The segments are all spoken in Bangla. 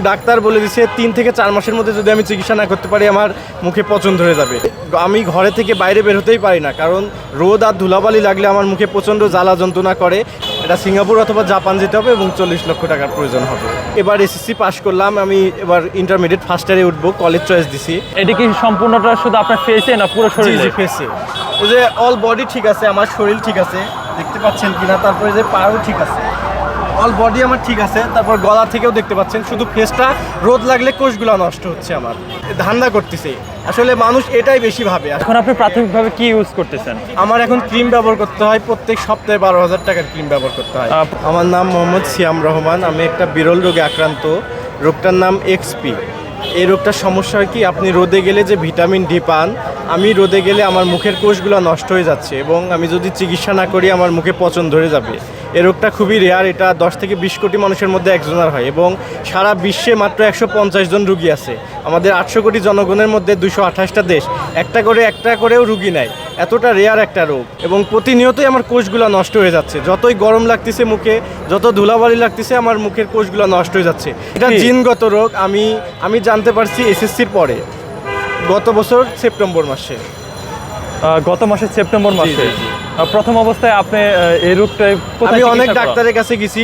ডাক্তার বলে দিছে তিন থেকে চার মাসের মধ্যে যদি আমি চিকিৎসা না করতে পারি আমার মুখে পচন ধরে যাবে। আমি ঘরে থেকে বাইরে বের হতেই পারি না কারণ রোদ আর ধুলাবালি লাগলে আমার মুখে প্রচণ্ড জ্বালা যন্ত্রণা করে। এটা সিঙ্গাপুর অথবা জাপান যেতে হবে এবং চল্লিশ লক্ষ টাকার প্রয়োজন হবে। এবার এসএসসি পাশ করলাম আমি এবার ইন্টারমিডিয়েট ফার্স্ট ইয়ারে উঠবো কলেজ চয়েস দিছি। এটা কি সম্পূর্ণটা শুধু আপনার ফেসে না পুরো শরীরে? ফেসে এই যে অল বডি ঠিক আছে আমার শরীর ঠিক আছে দেখতে পাচ্ছেন কিনা তারপরে যে পাও ঠিক আছে। অল বডি আমার ঠিক আছে তারপর গলা থেকেও দেখতে পাচ্ছেন শুধু ফেসটা রোদ লাগলে কোষগুলো নষ্ট হচ্ছে আমার। ধান্দা করতেছে। আসলে মানুষ এটাই বেশি ভাবে। এখন আপনি প্রাথমিকভাবে কি ইউজ করতেছেন? আমার এখন ক্রিম ব্যবহার করতে হয় প্রত্যেক সপ্তাহে বারো হাজার টাকার ক্রিম ব্যবহার করতে হয়। আমার নাম মোহাম্মদ সিয়াম রহমান আমি একটা বিরল রোগে আক্রান্ত। রোগটার নাম এক্সপি এই রোগটার সমস্যা হয় কি আপনি রোদে গেলে যে ভিটামিন ডি পান আমি রোদে গেলে আমার মুখের কোষগুলো নষ্ট হয়ে যাচ্ছে এবং আমি যদি চিকিৎসা না করি আমার মুখে পচন ধরে যাবে। এই রোগটা খুবই রেয়ার এটা দশ থেকে বিশ কোটি মানুষের মধ্যে একজনের হয় এবং সারা বিশ্বে মাত্র একশো পঞ্চাশ জন রুগী আছে। আমাদের আটশো কোটি জনগণের মধ্যে দুশো আঠাশটা দেশ। একটা করে একটা করেও রুগী নেয় এতটা রেয়ার একটা রোগ এবং প্রতিনিয়তই আমার কোষগুলো নষ্ট হয়ে যাচ্ছে। যতই গরম লাগতেছে মুখে যত ধুলাবালি লাগতেছে আমার মুখের কোষগুলো নষ্ট হয়ে যাচ্ছে। এটা? জিনগত রোগ। আমি আমি জানতে পারছি এসএসসির পরে। গত বছর সেপ্টেম্বর মাসে। গত মাসের সেপ্টেম্বর মাসে। প্রথম অবস্থায় আপনি এই রোগটায় কোথায় আমি অনেক ডাক্তারের কাছে গেছি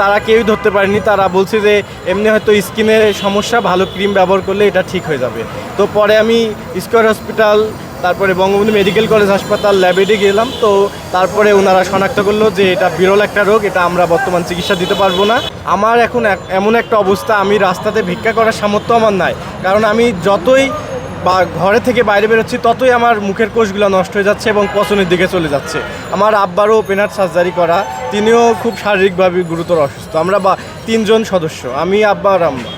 তারা কেউই ধরতে পারেনি তারা বলছে যে এমনি হয়তো স্কিনের সমস্যা ভালো ক্রিম ব্যবহার করলে এটা ঠিক হয়ে যাবে। তো পরে আমি স্কোয়ার হসপিটাল তারপরে বঙ্গবন্ধু মেডিকেল কলেজ হাসপাতাল ল্যাবেডে গেলাম তো তারপরে ওনারা শনাক্ত করল যে এটা বিরল একটা রোগ এটা আমরা বর্তমান চিকিৎসা দিতে পারব না। আমার এখন এমন একটা অবস্থা আমি রাস্তাতে ভিক্ষা করার সামর্থ্য আমার নাই কারণ আমি যতই বা ঘরে থেকে বাইরে বেরোচ্ছি ততই আমার মুখের কোষগুলো নষ্ট হয়ে যাচ্ছে এবং পচনের দিকে চলে যাচ্ছে। আমার আব্বারও ওপেনার সার্জারি করা তিনিও খুব শারীরিকভাবে গুরুতর অসুস্থ। আমরা বা তিনজন সদস্য আমি আব্বা আর আম্মা।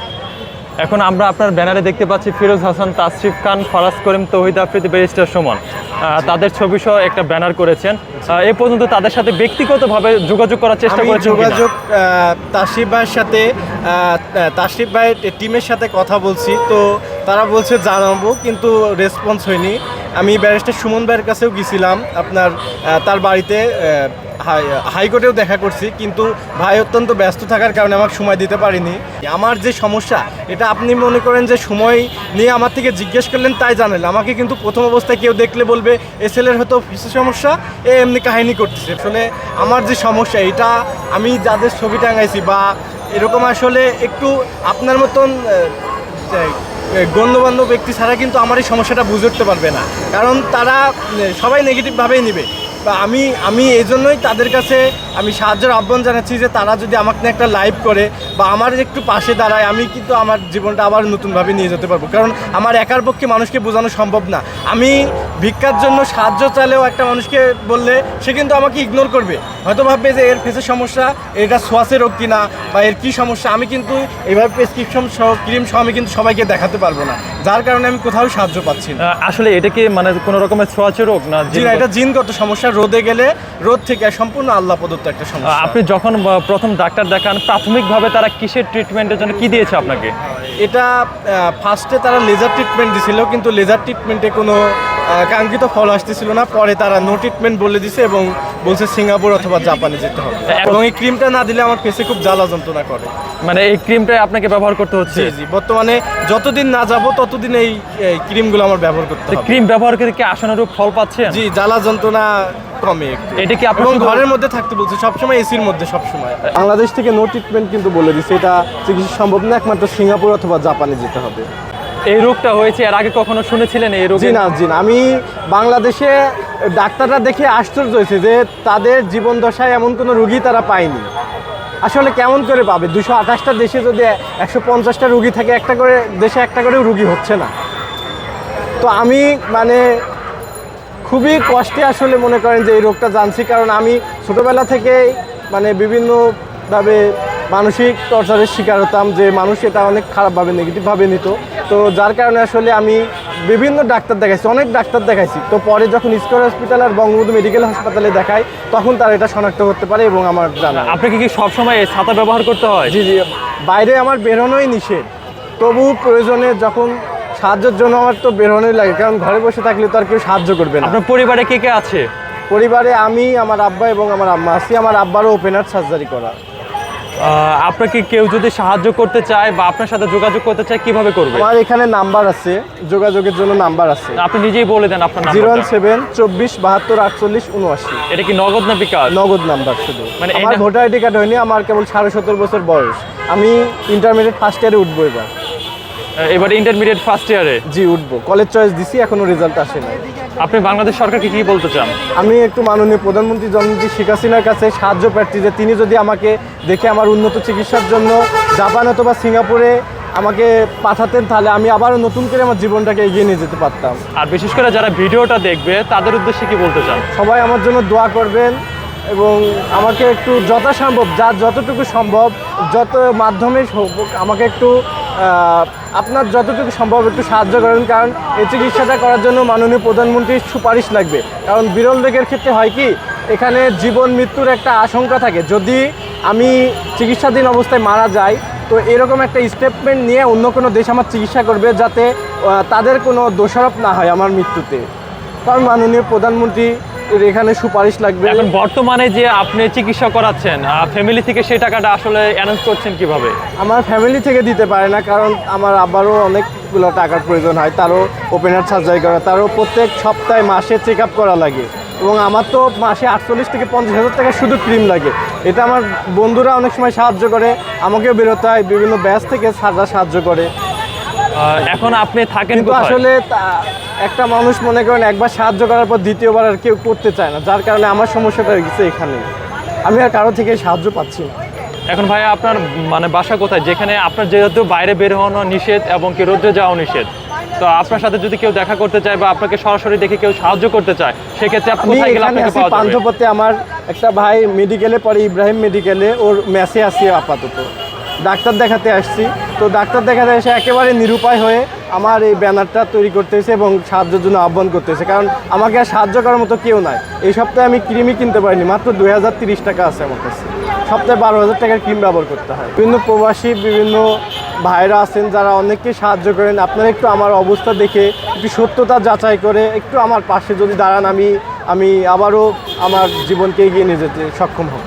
এখন আমরা আপনার ব্যানারে দেখতে পাচ্ছি ফিরোজ হাসান তাসরিফ খান ফরাজ করিম তহিদ আফ্রিদি ব্যারিস্টার সমান। আহ, তাদের ছবি সহ একটা ব্যানার করেছেন। আহ, এ পর্যন্ত তাদের সাথে ব্যক্তিগতভাবে যোগাযোগ করার চেষ্টা করেছেন? যোগাযোগ তাসরিফ ভাইয়ের সাথে তাসরিফ ভাইয়ের টিমের সাথে কথা বলছি তো তারা বলছে জানাব, কিন্তু রেসপন্স হয়নি। আমি ব্যারিস্টার সুমন ভাইয়ের কাছেও গেছিলাম, আপনার তার বাড়িতে হাইকোর্টেও দেখা করছি, কিন্তু ভাই অত্যন্ত ব্যস্ত থাকার কারণে আমাকে সময় দিতে পারিনি। আমার যে সমস্যা, এটা আপনি মনে করেন যে সময় নিয়ে আমার থেকে জিজ্ঞেস করলেন, তাই জানেন আমাকে কিন্তু প্রথম অবস্থায় কেউ দেখলে বলবে এসএলের হয়তো ফিসের সমস্যা, এ এমনি কাহিনী করতেছে। আসলে আমার যে সমস্যা, এটা আমি যাদের ছবি টাঙাইছি বা এরকম আসলে একটু আপনার মতন গণ্যমান্য ব্যক্তি ছাড়া কিন্তু আমার এই সমস্যাটা বুঝে উঠতে পারবে না। কারণ তারা সবাই নেগেটিভভাবেই নেবে। বা আমি আমি এই জন্যই তাদের কাছে আমি সাহায্যের আহ্বান জানাচ্ছি যে তারা যদি আমাকে একটা লাইভ করে বা আমার একটু পাশে দাঁড়ায়, আমি কিন্তু আমার জীবনটা আবার নতুনভাবে নিয়ে যেতে পারব। কারণ আমার একার পক্ষে মানুষকে বোঝানো সম্ভব না। আমি ভিক্ষার জন্য সাহায্য চাইলেও একটা মানুষকে বললে সে কিন্তু আমাকে ইগনোর করবে। হয়তো ভাববে যে এর ফেসের সমস্যা এটা সোয়াসের রোগ কিনা বা এর কী সমস্যা আমি কিন্তু এইভাবে প্রেসক্রিপশন সহ ক্রিম সহ আমি কিন্তু সবাইকে দেখাতে পারব না। যার কারণে আমি কোথাও সাহায্য পাচ্ছি না। আসলে এটা কি মানে কোনো রকমের ছোঁয়াচে রোগ না জি না এটা জিনগত সমস্যা। রোদে গেলে রোদ থেকে সম্পূর্ণ আল্লাহ প্রদত্ত একটা সমস্যা। আপনি যখন প্রথম ডাক্তার দেখান প্রাথমিকভাবে তারা কিসের ট্রিটমেন্টের জন্য কি দিয়েছে আপনাকে? এটা ফার্স্টে তারা লেজার ট্রিটমেন্ট দিছিল কিন্তু লেজার ট্রিটমেন্টে কোনো কাঙ্ক্ষিত ফল আসতেছিল না পরে তারা নো ট্রিটমেন্ট বলে দিছে এবং বলছে সিঙ্গাপুর অথবা জাপানে যেতে হবে। এবং এই ক্রিমটা না দিলে আমার ফেসে খুব জ্বালা যন্ত্রণা করে। মানে এই ক্রিমটাই আপনাকে ব্যবহার করতে হচ্ছে? জি বর্তমানে যতদিন না যাব ততদিন এই ক্রিমগুলো আমার ব্যবহার করতে হবে। ক্রিম ব্যবহার করে কি আশানুরূপ ফল পাচ্ছেন? জি জ্বালা যন্ত্রণা কমে একটু। এটা কি আপনার ঘরের মধ্যে থাকতে বলছে সবসময় এসির মধ্যে সবসময়। বাংলাদেশ থেকে নো ট্রিটমেন্ট কিন্তু বলে দিচ্ছে এটা চিকিৎসা সম্ভব না একমাত্র সিঙ্গাপুর অথবা জাপানে যেতে হবে। এই রোগটা হয়েছে, এর আগে কখনো শুনেছিলেন এই রোগে? জি আমি বাংলাদেশে ডাক্তাররা দেখে আশ্চর্য হয়েছে যে তাদের জীবন দশায় এমন কোনো রুগী তারা পায়নি। আসলে কেমন করে পাবে? দুশো আঠাশটা দেশে যদি একশো পঞ্চাশটা রুগী থাকে, একটা করে দেশে একটা করেও রুগী হচ্ছে না। তো আমি মানে খুবই কষ্টে আসলে মনে করেন যে এই রোগটা জানছি, কারণ আমি ছোটোবেলা থেকেই মানে বিভিন্নভাবে মানসিক টর্চারের শিকার হতাম, যে মানুষ এটা অনেক খারাপভাবে নেগেটিভভাবে নিত। তো যার কারণে আসলে আমি বিভিন্ন ডাক্তার দেখাইছি অনেক ডাক্তার দেখাইছি। তো পরে যখন স্কোয়ার হসপিটাল আর বঙ্গবন্ধু মেডিকেল হাসপাতালে দেখাই তখন তারা এটা শনাক্ত করতে পারে এবং আমার জানা। আপনাকে কি সবসময় ছাতা ব্যবহার করতে হয়? জি জি। বাইরে আমার বেরোনোই নিষেধ। তবু প্রয়োজনে যখন সাহায্যের জন্য আমার তো বেরোনোই লাগে কারণ ঘরে বসে থাকলে তো আর কেউ সাহায্য করবে না। আপনার পরিবারে কে কে আছে? পরিবারে আমি আমার আব্বা এবং আমার আম্মা আছি। আমার আব্বারও ওপেনার সার্জারি করা। আপনাকে কেউ যদি সাহায্য করতে চায় বা আপনার সাথে যোগাযোগ করতে চায় কীভাবে করবে? আমার এখানে নাম্বার আছে যোগাযোগের জন্য নাম্বার আছে। আপনি নিজেই বলে দেন আপনার জিরো ওয়ান সেভেন চব্বিশ বাহাত্তর আটচল্লিশ উনআশি। এটা কি নগদ না বিকাশ নগদ নাম্বার শুধু। মানে আমার ভোটার আইডি কার্ড হয়নি আমার কেবল সাড়ে সত্তর বছর বয়স। আমি ইন্টারমিডিয়েট ফার্স্ট ইয়ারে উঠবো এবার। এবার ইন্টারমিডিয়েট ফার্স্ট ইয়ারে জি উঠবো। কলেজ চয়েস দিছি এখনও রেজাল্ট আসেনি আপনি বাংলাদেশ সরকারকে কি বলতে চান? আমি একটু মাননীয় প্রধানমন্ত্রী জননেত্রী শেখ হাসিনার কাছে সাহায্য প্রার্থী যে তিনি যদি আমাকে দেখে আমার উন্নত চিকিৎসার জন্য জাপান অথবা সিঙ্গাপুরে আমাকে পাঠাতেন তাহলে আমি আবারও নতুন করে আমার জীবনটাকে এগিয়ে নিয়ে যেতে পারতাম। আর বিশেষ করে যারা ভিডিওটা দেখবে তাদের উদ্দেশ্যে কি বলতে চান? সবাই আমার জন্য দোয়া করবেন এবং আমাকে একটু যথাসম্ভব যা যতটুকু সম্ভব যত মাধ্যমে আমাকে একটু আপনার যতটুকু সম্ভব একটু সাহায্য করেন, কারণ এই চিকিৎসাটা করার জন্য মাননীয় প্রধানমন্ত্রীর সুপারিশ লাগবে। কারণ বিরল রোগের ক্ষেত্রে হয় কি, এখানে জীবন মৃত্যুর একটা আশঙ্কা থাকে। যদি আমি চিকিৎসাধীন অবস্থায় মারা যাই, তো এরকম একটা স্টেটমেন্ট নিয়ে অন্য কোনো দেশ আমার চিকিৎসা করবে যাতে তাদের কোনো দোষারোপ না হয় আমার মৃত্যুতে। কারণ মাননীয় প্রধানমন্ত্রী এখানে সুপারিশ লাগবে। এখন বর্তমানে যে আপনি চিকিৎসা করাচ্ছেন ফ্যামিলি থেকে সেই টাকাটা আসলে অ্যানাউন্স করছেন কীভাবে? আমার ফ্যামিলি থেকে দিতে পারে না কারণ আমার আবারও অনেকগুলো টাকার প্রয়োজন হয় তারও ওপেনার সার্জারি করা তারও প্রত্যেক সপ্তাহে মাসে চেক আপ করা লাগে। এবং আমার তো মাসে আটচল্লিশ থেকে পঞ্চাশ হাজার টাকা শুধু ক্রিম লাগে। এটা আমার বন্ধুরা অনেক সময় সাহায্য করে আমাকেও বেরোতে হয় বিভিন্ন ব্যাচ থেকে সাজা সাহায্য করে। এখন আপনি থাকেন কোথায়? আসলে একটা মানুষ মনে করেন একবার সাহায্য করার পর দ্বিতীয়বার আর কেউ করতে চায় না যার কারণে আমার সমস্যাটা গেছে এখানে। আমি আর কারও থেকে সাহায্য পাচ্ছি না। এখন ভাই আপনার মানে বাসা কোথায়? যেখানে আপনার যেহেতু বাইরে বের হওয়ানো নিষেধ এবং কি রোদ্রে যাওয়া নিষেধ তো আপনার সাথে যদি কেউ দেখা করতে চায় বা আপনাকে সরাসরি দেখে কেউ সাহায্য করতে চায় সেক্ষেত্রে আপনি কোথায় গেলে আপনাকে পাওয়া যাবে? পান্থপথে আমার একটা ভাই মেডিকেলে পরে ইব্রাহিম মেডিকেলে ওর ম্যাসে আসি আপাতত। ডাক্তার দেখাতে আসছি। তো ডাক্তার দেখাতে এসে একেবারে নিরুপায় হয়ে আমার এই ব্যানারটা তৈরি করতে হয়েছে এবং সাহায্যের জন্য আহ্বান করতে হয়েছে কারণ আমাকে আর সাহায্য করার মতো কেউ নাই। এই সপ্তাহে আমি ক্রিমই কিনতে পারিনি, মাত্র দুই টাকা আছে আমার কাছে। সপ্তাহে বারো হাজার টাকার ক্রিম ব্যবহার করতে হয়। বিভিন্ন প্রবাসী, বিভিন্ন ভাইরা আছেন যারা অনেককে সাহায্য করেন। আপনারা একটু আমার অবস্থা দেখে, একটু সত্যতা যাচাই করে, একটু আমার পাশে যদি দাঁড়ান, আমি আমি আবারও আমার জীবনকে এগিয়ে নিয়ে যেতে সক্ষম হব।